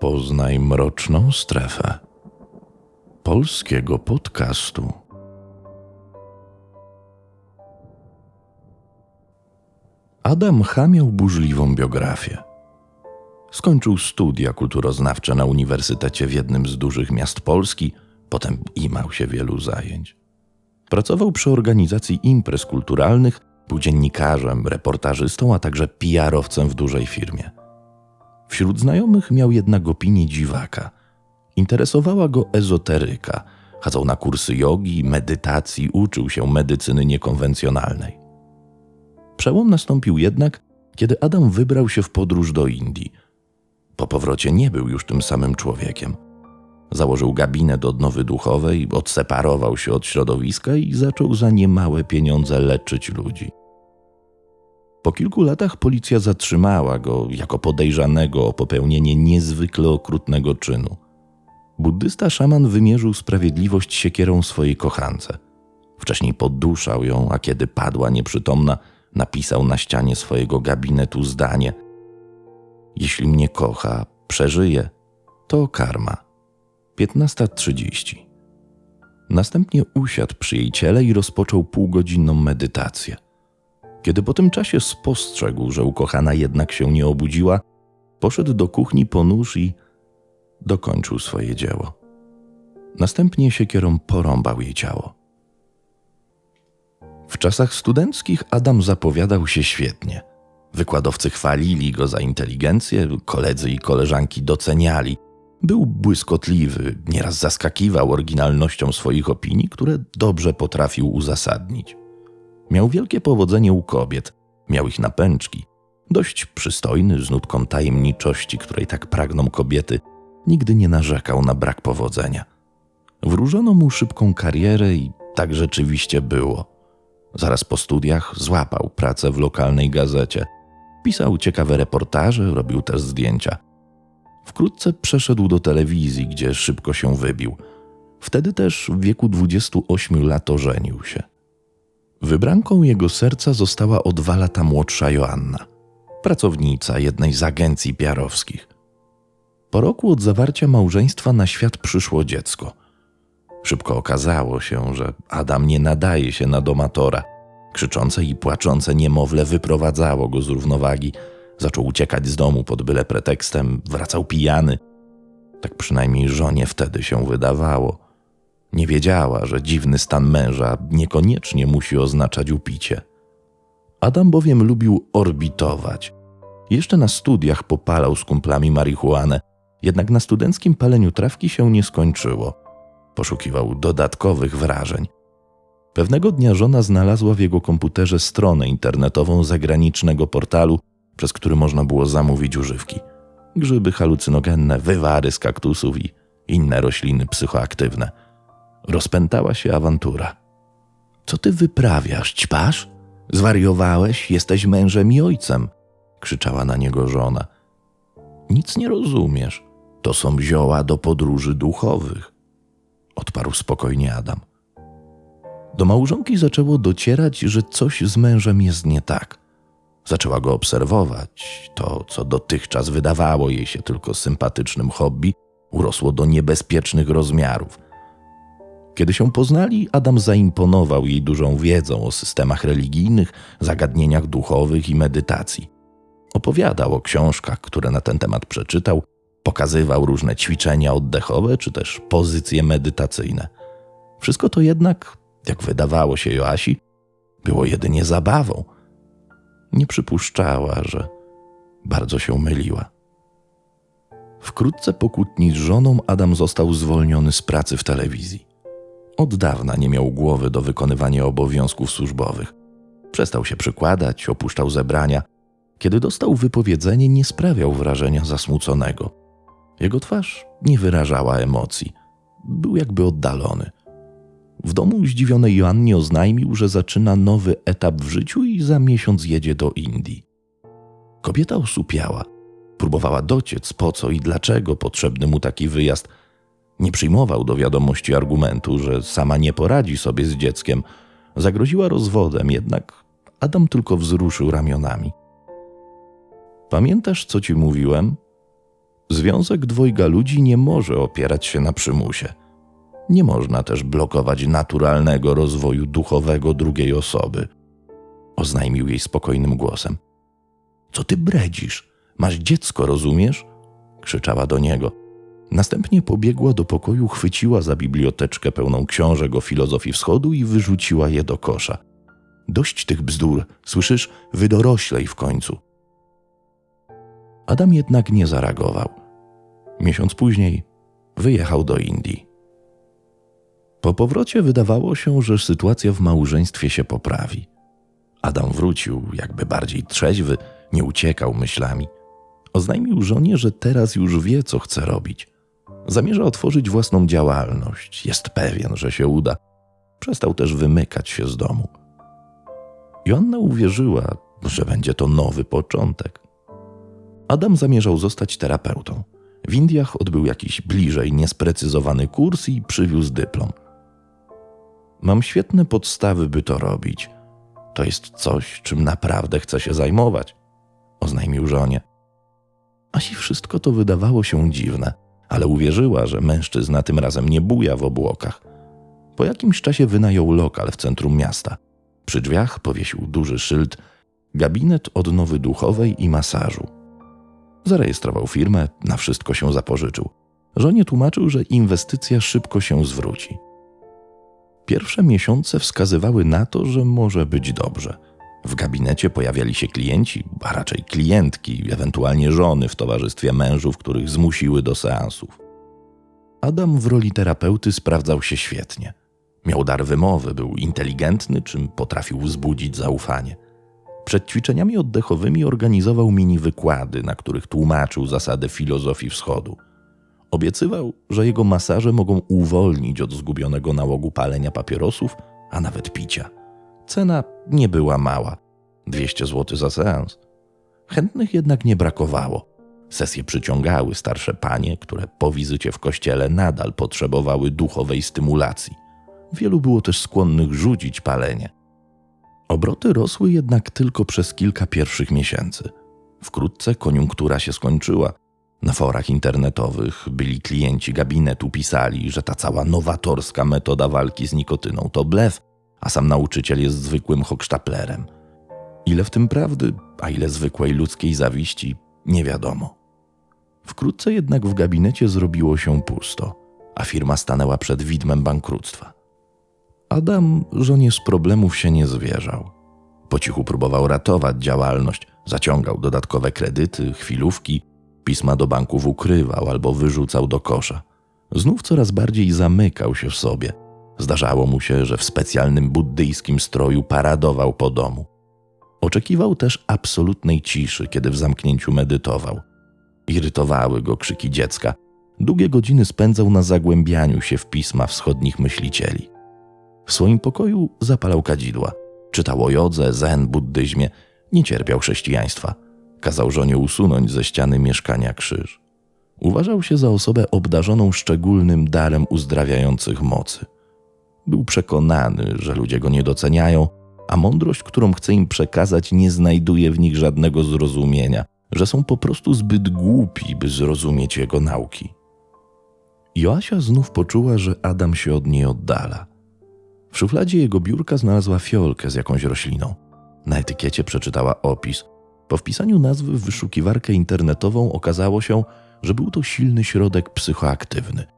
Poznaj mroczną strefę polskiego podcastu. Adam H. miał burzliwą biografię. Skończył studia kulturoznawcze na uniwersytecie w jednym z dużych miast Polski, potem imał się wielu zajęć. Pracował przy organizacji imprez kulturalnych, był dziennikarzem, reportażystą, a także PR-owcem w dużej firmie. Wśród znajomych miał jednak opinię dziwaka. Interesowała go ezoteryka. Chodzał na kursy jogi, medytacji, uczył się medycyny niekonwencjonalnej. Przełom nastąpił jednak, kiedy Adam wybrał się w podróż do Indii. Po powrocie nie był już tym samym człowiekiem. Założył gabinet odnowy duchowej, odseparował się od środowiska i zaczął za niemałe pieniądze leczyć ludzi. Po kilku latach policja zatrzymała go jako podejrzanego o popełnienie niezwykle okrutnego czynu. Buddysta szaman wymierzył sprawiedliwość siekierą swojej kochance. Wcześniej poduszał ją, a kiedy padła nieprzytomna, napisał na ścianie swojego gabinetu zdanie: Jeśli mnie kocha, przeżyje, to karma. 15.30. Następnie usiadł przy jej ciele i rozpoczął półgodzinną medytację. Kiedy po tym czasie spostrzegł, że ukochana jednak się nie obudziła, poszedł do kuchni po nóż i dokończył swoje dzieło. Następnie siekierą porąbał jej ciało. W czasach studenckich Adam zapowiadał się świetnie. Wykładowcy chwalili go za inteligencję, koledzy i koleżanki doceniali. Był błyskotliwy, nieraz zaskakiwał oryginalnością swoich opinii, które dobrze potrafił uzasadnić. Miał wielkie powodzenie u kobiet, miał ich napęczki. Dość przystojny, z nutką tajemniczości, której tak pragną kobiety, nigdy nie narzekał na brak powodzenia. Wróżono mu szybką karierę i tak rzeczywiście było. Zaraz po studiach złapał pracę w lokalnej gazecie. Pisał ciekawe reportaże, robił też zdjęcia. Wkrótce przeszedł do telewizji, gdzie szybko się wybił. Wtedy też w wieku 28 lat ożenił się. Wybranką jego serca została o dwa lata młodsza Joanna, pracownica jednej z agencji piarowskich. Po roku od zawarcia małżeństwa na świat przyszło dziecko. Szybko okazało się, że Adam nie nadaje się na domatora. Krzyczące i płaczące niemowlę wyprowadzało go z równowagi. Zaczął uciekać z domu pod byle pretekstem, wracał pijany. Tak przynajmniej żonie wtedy się wydawało. Nie wiedziała, że dziwny stan męża niekoniecznie musi oznaczać upicie. Adam bowiem lubił orbitować. Jeszcze na studiach popalał z kumplami marihuanę, jednak na studenckim paleniu trawki się nie skończyło. Poszukiwał dodatkowych wrażeń. Pewnego dnia żona znalazła w jego komputerze stronę internetową zagranicznego portalu, przez który można było zamówić używki. Grzyby halucynogenne, wywary z kaktusów i inne rośliny psychoaktywne. Rozpętała się awantura. Co ty wyprawiasz, ćpasz? Zwariowałeś, jesteś mężem i ojcem, krzyczała na niego żona. Nic nie rozumiesz. To są zioła do podróży duchowych, odparł spokojnie Adam. Do małżonki zaczęło docierać, że coś z mężem jest nie tak. Zaczęła go obserwować. To, co dotychczas wydawało jej się tylko sympatycznym hobby, urosło do niebezpiecznych rozmiarów. Kiedy się poznali, Adam zaimponował jej dużą wiedzą o systemach religijnych, zagadnieniach duchowych i medytacji. Opowiadał o książkach, które na ten temat przeczytał, pokazywał różne ćwiczenia oddechowe czy też pozycje medytacyjne. Wszystko to jednak, jak wydawało się Joasi, było jedynie zabawą. Nie przypuszczała, że bardzo się myliła. Wkrótce po kłótni z żoną Adam został zwolniony z pracy w telewizji. Od dawna nie miał głowy do wykonywania obowiązków służbowych. Przestał się przykładać, opuszczał zebrania. Kiedy dostał wypowiedzenie, nie sprawiał wrażenia zasmuconego. Jego twarz nie wyrażała emocji. Był jakby oddalony. W domu zdziwionej Joannie oznajmił, że zaczyna nowy etap w życiu i za miesiąc jedzie do Indii. Kobieta osupiała. Próbowała dociec, po co i dlaczego potrzebny mu taki wyjazd. Nie przyjmował do wiadomości argumentu, że sama nie poradzi sobie z dzieckiem. Zagroziła rozwodem, jednak Adam tylko wzruszył ramionami. Pamiętasz, co ci mówiłem? Związek dwojga ludzi nie może opierać się na przymusie. Nie można też blokować naturalnego rozwoju duchowego drugiej osoby. Oznajmił jej spokojnym głosem. Co ty bredzisz? Masz dziecko, rozumiesz? krzyczała do niego. Następnie pobiegła do pokoju, chwyciła za biblioteczkę pełną książek o filozofii wschodu i wyrzuciła je do kosza. Dość tych bzdur, słyszysz? Wydoroślej w końcu. Adam jednak nie zareagował. Miesiąc później wyjechał do Indii. Po powrocie wydawało się, że sytuacja w małżeństwie się poprawi. Adam wrócił, jakby bardziej trzeźwy, nie uciekał myślami. Oznajmił żonie, że teraz już wie, co chce robić. Zamierza otworzyć własną działalność, jest pewien, że się uda. Przestał też wymykać się z domu. Joanna uwierzyła, że będzie to nowy początek. Adam zamierzał zostać terapeutą. W Indiach odbył jakiś bliżej niesprecyzowany kurs i przywiózł dyplom. Mam świetne podstawy, by to robić. To jest coś, czym naprawdę chcę się zajmować, oznajmił żonie. Asi wszystko to wydawało się dziwne, ale uwierzyła, że mężczyzna tym razem nie buja w obłokach. Po jakimś czasie wynajął lokal w centrum miasta. Przy drzwiach powiesił duży szyld gabinet odnowy duchowej i masażu. Zarejestrował firmę, na wszystko się zapożyczył. Żonie tłumaczył, że inwestycja szybko się zwróci. Pierwsze miesiące wskazywały na to, że może być dobrze. W gabinecie pojawiali się klienci, a raczej klientki, ewentualnie żony w towarzystwie mężów, których zmusiły do seansów. Adam w roli terapeuty sprawdzał się świetnie. Miał dar wymowy, był inteligentny, czym potrafił wzbudzić zaufanie. Przed ćwiczeniami oddechowymi organizował mini wykłady, na których tłumaczył zasady filozofii wschodu. Obiecywał, że jego masaże mogą uwolnić od zgubionego nałogu palenia papierosów, a nawet picia. Cena nie była mała 200 zł za seans. Chętnych jednak nie brakowało. Sesje przyciągały starsze panie, które po wizycie w kościele nadal potrzebowały duchowej stymulacji. Wielu było też skłonnych rzucić palenie. Obroty rosły jednak tylko przez kilka pierwszych miesięcy. Wkrótce koniunktura się skończyła. Na forach internetowych byli klienci gabinetu pisali, że ta cała nowatorska metoda walki z nikotyną to blef, a sam nauczyciel jest zwykłym hochsztaplerem. Ile w tym prawdy, a ile zwykłej ludzkiej zawiści, nie wiadomo. Wkrótce jednak w gabinecie zrobiło się pusto, a firma stanęła przed widmem bankructwa. Adam żonie z problemów się nie zwierzał. Po cichu próbował ratować działalność, zaciągał dodatkowe kredyty, chwilówki, pisma do banków ukrywał albo wyrzucał do kosza. Znów coraz bardziej zamykał się w sobie. Zdarzało mu się, że w specjalnym buddyjskim stroju paradował po domu. Oczekiwał też absolutnej ciszy, kiedy w zamknięciu medytował. Irytowały go krzyki dziecka. Długie godziny spędzał na zagłębianiu się w pisma wschodnich myślicieli. W swoim pokoju zapalał kadzidła. Czytał o jodze, zen, buddyzmie. Nie cierpiał chrześcijaństwa. Kazał żonie usunąć ze ściany mieszkania krzyż. Uważał się za osobę obdarzoną szczególnym darem uzdrawiających mocy. Był przekonany, że ludzie go nie doceniają, a mądrość, którą chce im przekazać, nie znajduje w nich żadnego zrozumienia, że są po prostu zbyt głupi, by zrozumieć jego nauki. Joasia znów poczuła, że Adam się od niej oddala. W szufladzie jego biurka znalazła fiolkę z jakąś rośliną. Na etykiecie przeczytała opis. Po wpisaniu nazwy w wyszukiwarkę internetową okazało się, że był to silny środek psychoaktywny.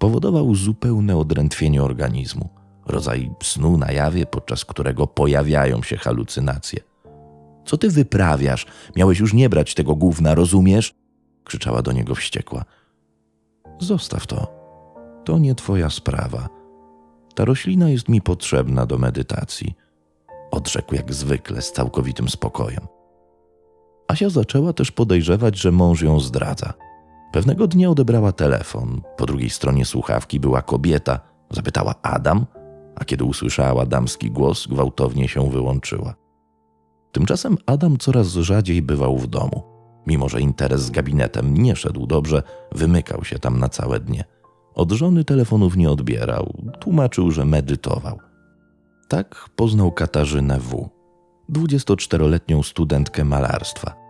Powodował zupełne odrętwienie organizmu, rodzaj snu na jawie, podczas którego pojawiają się halucynacje. Co ty wyprawiasz? Miałeś już nie brać tego gówna, rozumiesz? krzyczała do niego wściekła. Zostaw to. To nie twoja sprawa ta roślina jest mi potrzebna do medytacji, odrzekł jak zwykle z całkowitym spokojem. Asia zaczęła też podejrzewać, że mąż ją zdradza. Pewnego dnia odebrała telefon. Po drugiej stronie słuchawki była kobieta. Zapytała Adam, a kiedy usłyszała damski głos, gwałtownie się wyłączyła. Tymczasem Adam coraz rzadziej bywał w domu. Mimo, że interes z gabinetem nie szedł dobrze, wymykał się tam na całe dnie. Od żony telefonów nie odbierał, tłumaczył, że medytował. Tak poznał Katarzynę W., 24-letnią studentkę malarstwa.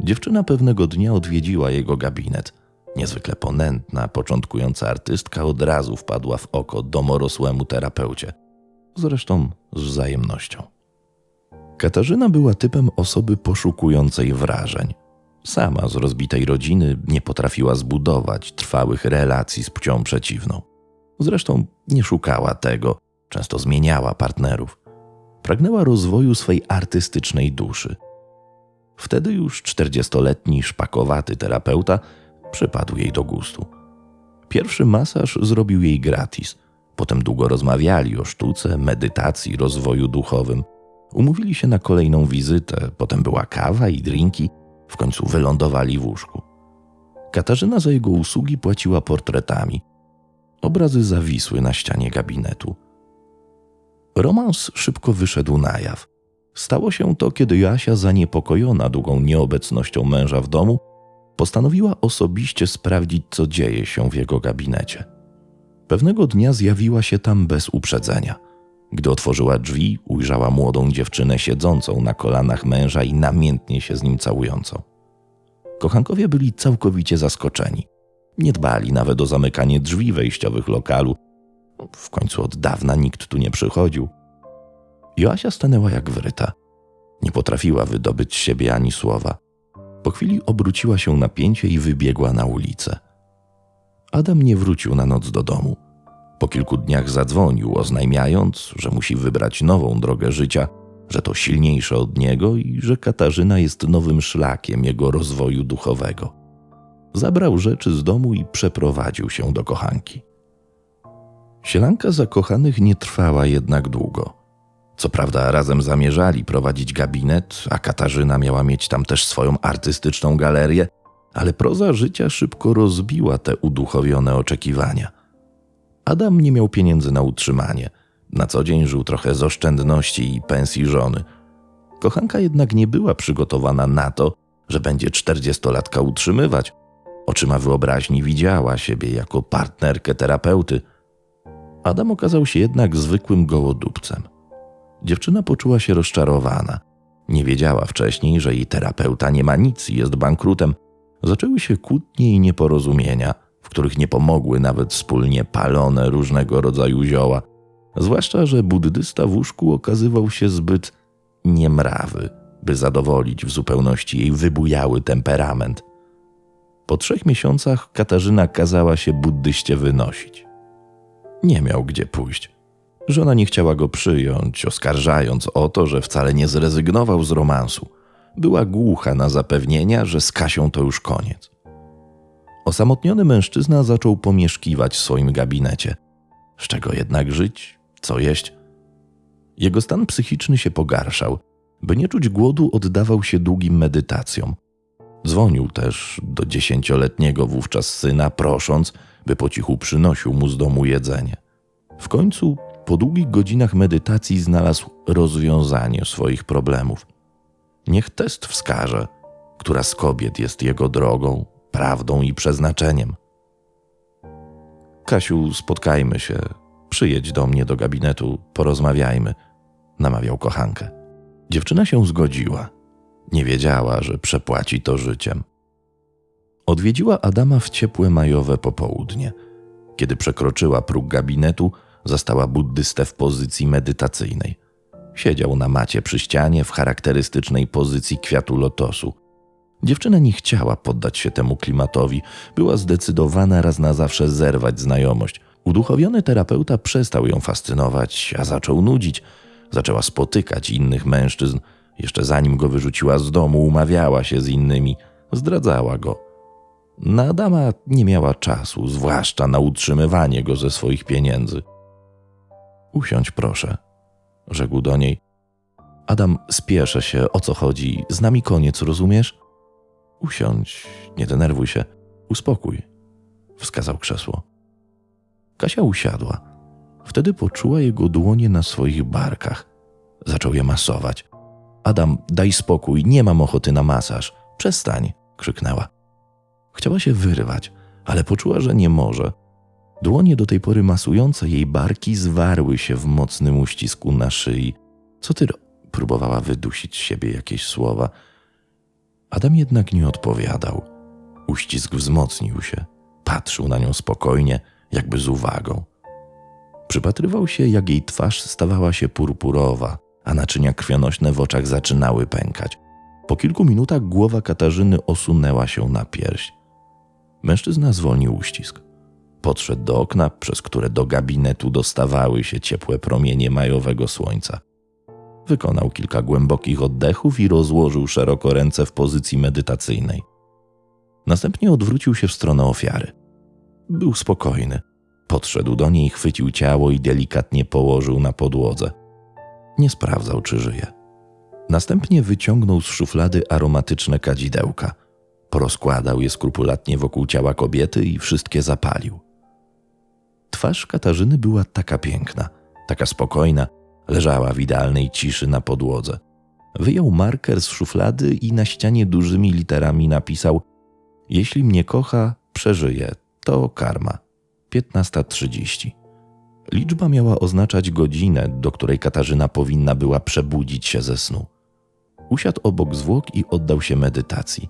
Dziewczyna pewnego dnia odwiedziła jego gabinet. Niezwykle ponętna, początkująca artystka od razu wpadła w oko domorosłemu terapeucie. Zresztą z wzajemnością. Katarzyna była typem osoby poszukującej wrażeń. Sama z rozbitej rodziny nie potrafiła zbudować trwałych relacji z płcią przeciwną. Zresztą nie szukała tego, często zmieniała partnerów. Pragnęła rozwoju swej artystycznej duszy. Wtedy już czterdziestoletni szpakowaty terapeuta przypadł jej do gustu. Pierwszy masaż zrobił jej gratis. Potem długo rozmawiali o sztuce, medytacji, rozwoju duchowym. Umówili się na kolejną wizytę, potem była kawa i drinki, w końcu wylądowali w łóżku. Katarzyna za jego usługi płaciła portretami. Obrazy zawisły na ścianie gabinetu. Romans szybko wyszedł na jaw. Stało się to, kiedy Joasia, zaniepokojona długą nieobecnością męża w domu, postanowiła osobiście sprawdzić, co dzieje się w jego gabinecie. Pewnego dnia zjawiła się tam bez uprzedzenia. Gdy otworzyła drzwi, ujrzała młodą dziewczynę siedzącą na kolanach męża i namiętnie się z nim całującą. Kochankowie byli całkowicie zaskoczeni. Nie dbali nawet o zamykanie drzwi wejściowych lokalu. W końcu od dawna nikt tu nie przychodził. Joasia stanęła jak wryta. Nie potrafiła wydobyć z siebie ani słowa. Po chwili obróciła się na pięcie i wybiegła na ulicę. Adam nie wrócił na noc do domu. Po kilku dniach zadzwonił, oznajmiając, że musi wybrać nową drogę życia, że to silniejsze od niego i że Katarzyna jest nowym szlakiem jego rozwoju duchowego. Zabrał rzeczy z domu i przeprowadził się do kochanki. Sielanka zakochanych nie trwała jednak długo. Co prawda razem zamierzali prowadzić gabinet, a Katarzyna miała mieć tam też swoją artystyczną galerię, ale proza życia szybko rozbiła te uduchowione oczekiwania. Adam nie miał pieniędzy na utrzymanie. Na co dzień żył trochę z oszczędności i pensji żony. Kochanka jednak nie była przygotowana na to, że będzie czterdziestolatka utrzymywać. Oczyma wyobraźni widziała siebie jako partnerkę terapeuty. Adam okazał się jednak zwykłym gołodupcem. Dziewczyna poczuła się rozczarowana. Nie wiedziała wcześniej, że jej terapeuta nie ma nic i jest bankrutem. Zaczęły się kłótnie i nieporozumienia, w których nie pomogły nawet wspólnie palone różnego rodzaju zioła. Zwłaszcza, że buddysta w łóżku okazywał się zbyt niemrawy, by zadowolić w zupełności jej wybujały temperament. Po trzech miesiącach Katarzyna kazała się buddyście wynosić. Nie miał gdzie pójść. Żona nie chciała go przyjąć, oskarżając o to, że wcale nie zrezygnował z romansu. Była głucha na zapewnienia, że z Kasią to już koniec. Osamotniony mężczyzna zaczął pomieszkiwać w swoim gabinecie. Z czego jednak żyć? Co jeść? Jego stan psychiczny się pogarszał. By nie czuć głodu, oddawał się długim medytacjom. Dzwonił też do dziesięcioletniego wówczas syna, prosząc, by po cichu przynosił mu z domu jedzenie. W końcu po długich godzinach medytacji znalazł rozwiązanie swoich problemów. Niech test wskaże, która z kobiet jest jego drogą, prawdą i przeznaczeniem. Kasiu, spotkajmy się, przyjedź do mnie do gabinetu, porozmawiajmy, namawiał kochankę. Dziewczyna się zgodziła. Nie wiedziała, że przepłaci to życiem. Odwiedziła Adama w ciepłe majowe popołudnie. Kiedy przekroczyła próg gabinetu, zastała buddystę w pozycji medytacyjnej. Siedział na macie przy ścianie w charakterystycznej pozycji kwiatu lotosu. Dziewczyna nie chciała poddać się temu klimatowi, była zdecydowana raz na zawsze zerwać znajomość. Uduchowiony terapeuta przestał ją fascynować, a zaczął nudzić. Zaczęła spotykać innych mężczyzn. Jeszcze zanim go wyrzuciła z domu, umawiała się z innymi, zdradzała go. Na Adama nie miała czasu, zwłaszcza na utrzymywanie go ze swoich pieniędzy. Usiądź proszę, rzekł do niej. Adam, spieszę się, o co chodzi, z nami koniec, rozumiesz? Usiądź, nie denerwuj się, uspokój, wskazał krzesło. Kasia usiadła. Wtedy poczuła jego dłonie na swoich barkach. Zaczął je masować. Adam, daj spokój, nie mam ochoty na masaż. Przestań, krzyknęła. Chciała się wyrwać, ale poczuła, że nie może. Dłonie do tej pory masujące jej barki zwarły się w mocnym uścisku na szyi. Co ty? Próbowała wydusić z siebie jakieś słowa. Adam jednak nie odpowiadał. Uścisk wzmocnił się. Patrzył na nią spokojnie, jakby z uwagą. Przypatrywał się, jak jej twarz stawała się purpurowa, a naczynia krwionośne w oczach zaczynały pękać. Po kilku minutach głowa Katarzyny osunęła się na pierś. Mężczyzna zwolnił uścisk. Podszedł do okna, przez które do gabinetu dostawały się ciepłe promienie majowego słońca. Wykonał kilka głębokich oddechów i rozłożył szeroko ręce w pozycji medytacyjnej. Następnie odwrócił się w stronę ofiary. Był spokojny. Podszedł do niej, chwycił ciało i delikatnie położył na podłodze. Nie sprawdzał, czy żyje. Następnie wyciągnął z szuflady aromatyczne kadzidełka. Porozkładał je skrupulatnie wokół ciała kobiety i wszystkie zapalił. Twarz Katarzyny była taka piękna, taka spokojna, leżała w idealnej ciszy na podłodze. Wyjął marker z szuflady i na ścianie dużymi literami napisał: Jeśli mnie kocha, przeżyje, to karma. 15.30. Liczba miała oznaczać godzinę, do której Katarzyna powinna była przebudzić się ze snu. Usiadł obok zwłok i oddał się medytacji.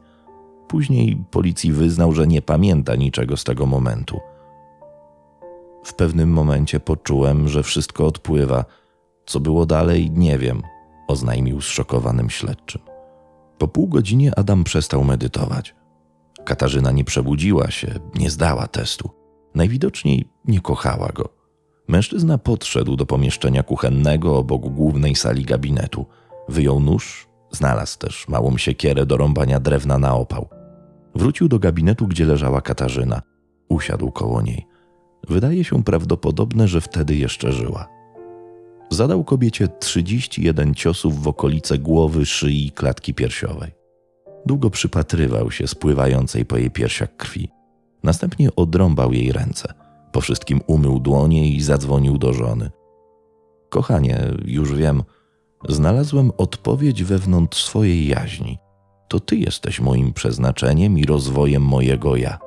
Później policji wyznał, że nie pamięta niczego z tego momentu. W pewnym momencie poczułem, że wszystko odpływa. Co było dalej, nie wiem, oznajmił zszokowanym śledczym. Po pół godzinie Adam przestał medytować. Katarzyna nie przebudziła się, nie zdała testu. Najwidoczniej nie kochała go. Mężczyzna podszedł do pomieszczenia kuchennego obok głównej sali gabinetu. Wyjął nóż, znalazł też małą siekierę do rąbania drewna na opał. Wrócił do gabinetu, gdzie leżała Katarzyna. Usiadł koło niej. Wydaje się prawdopodobne, że wtedy jeszcze żyła. Zadał kobiecie 31 ciosów w okolice głowy, szyi i klatki piersiowej. Długo przypatrywał się spływającej po jej piersiach krwi. Następnie odrąbał jej ręce. Po wszystkim umył dłonie i zadzwonił do żony. Kochanie, już wiem, znalazłem odpowiedź wewnątrz swojej jaźni. To ty jesteś moim przeznaczeniem i rozwojem mojego ja.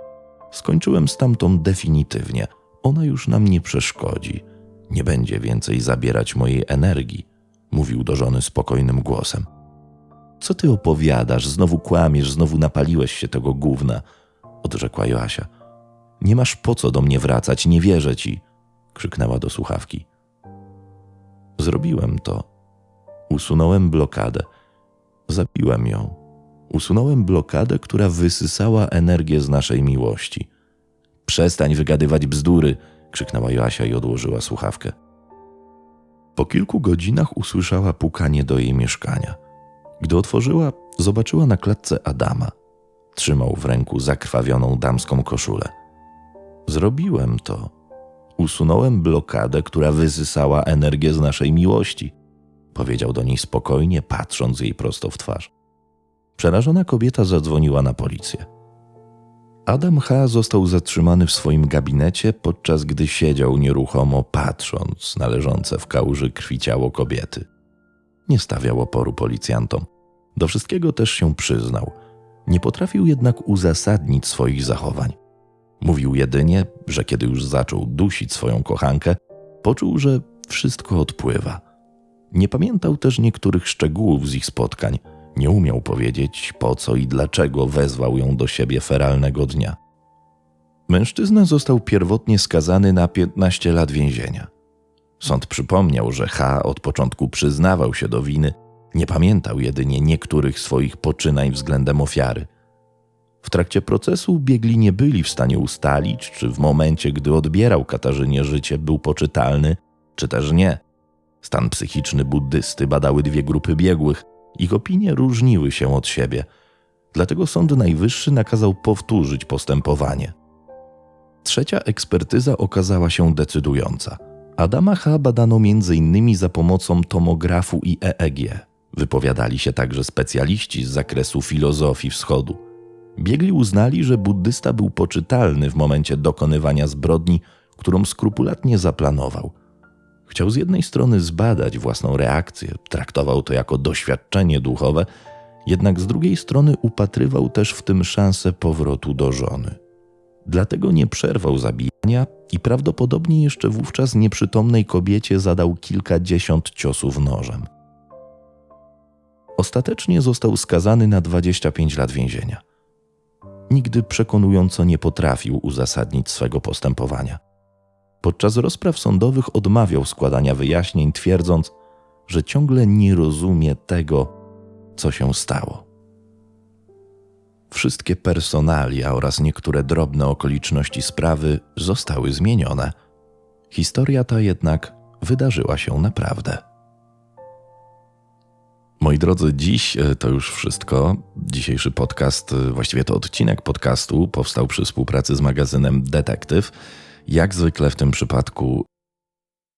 Skończyłem z tamtą definitywnie. Ona już nam nie przeszkodzi. Nie będzie więcej zabierać mojej energii, mówił do żony spokojnym głosem. Co ty opowiadasz? Znowu kłamiesz, znowu napaliłeś się tego gówna, odrzekła Joasia. Nie masz po co do mnie wracać, nie wierzę ci, krzyknęła do słuchawki. Zrobiłem to. Usunąłem blokadę. Zabiłem ją. Usunąłem blokadę, która wysysała energię z naszej miłości. Przestań wygadywać bzdury, krzyknęła Joasia i odłożyła słuchawkę. Po kilku godzinach usłyszała pukanie do jej mieszkania. Gdy otworzyła, zobaczyła na klatce Adama. Trzymał w ręku zakrwawioną damską koszulę. Zrobiłem to. Usunąłem blokadę, która wysysała energię z naszej miłości, powiedział do niej spokojnie, patrząc jej prosto w twarz. Przerażona kobieta zadzwoniła na policję. Adam H. został zatrzymany w swoim gabinecie, podczas gdy siedział nieruchomo, patrząc na leżące w kałuży krwi ciało kobiety. Nie stawiał oporu policjantom. Do wszystkiego też się przyznał. Nie potrafił jednak uzasadnić swoich zachowań. Mówił jedynie, że kiedy już zaczął dusić swoją kochankę, poczuł, że wszystko odpływa. Nie pamiętał też niektórych szczegółów z ich spotkań. Nie umiał powiedzieć, po co i dlaczego wezwał ją do siebie feralnego dnia. Mężczyzna został pierwotnie skazany na 15 lat więzienia. Sąd przypomniał, że H od początku przyznawał się do winy, nie pamiętał jedynie niektórych swoich poczynań względem ofiary – w trakcie procesu biegli nie byli w stanie ustalić, czy w momencie, gdy odbierał Katarzynie życie, był poczytalny, czy też nie. Stan psychiczny buddysty badały dwie grupy biegłych. Ich opinie różniły się od siebie. Dlatego Sąd Najwyższy nakazał powtórzyć postępowanie. Trzecia ekspertyza okazała się decydująca. Adama H. badano m.in. za pomocą tomografu i EEG. Wypowiadali się także specjaliści z zakresu filozofii wschodu. Biegli uznali, że buddysta był poczytalny w momencie dokonywania zbrodni, którą skrupulatnie zaplanował. Chciał z jednej strony zbadać własną reakcję, traktował to jako doświadczenie duchowe, jednak z drugiej strony upatrywał też w tym szansę powrotu do żony. Dlatego nie przerwał zabijania i prawdopodobnie jeszcze wówczas nieprzytomnej kobiecie zadał kilkadziesiąt ciosów nożem. Ostatecznie został skazany na 25 lat więzienia. nigdy przekonująco nie potrafił uzasadnić swego postępowania. Podczas rozpraw sądowych odmawiał składania wyjaśnień, twierdząc, że ciągle nie rozumie tego, co się stało. Wszystkie personalia oraz niektóre drobne okoliczności sprawy zostały zmienione. Historia ta jednak wydarzyła się naprawdę. Moi drodzy, dziś e, to już wszystko. Dzisiejszy podcast, e, właściwie to odcinek podcastu, powstał przy współpracy z magazynem Detektyw. Jak zwykle w tym przypadku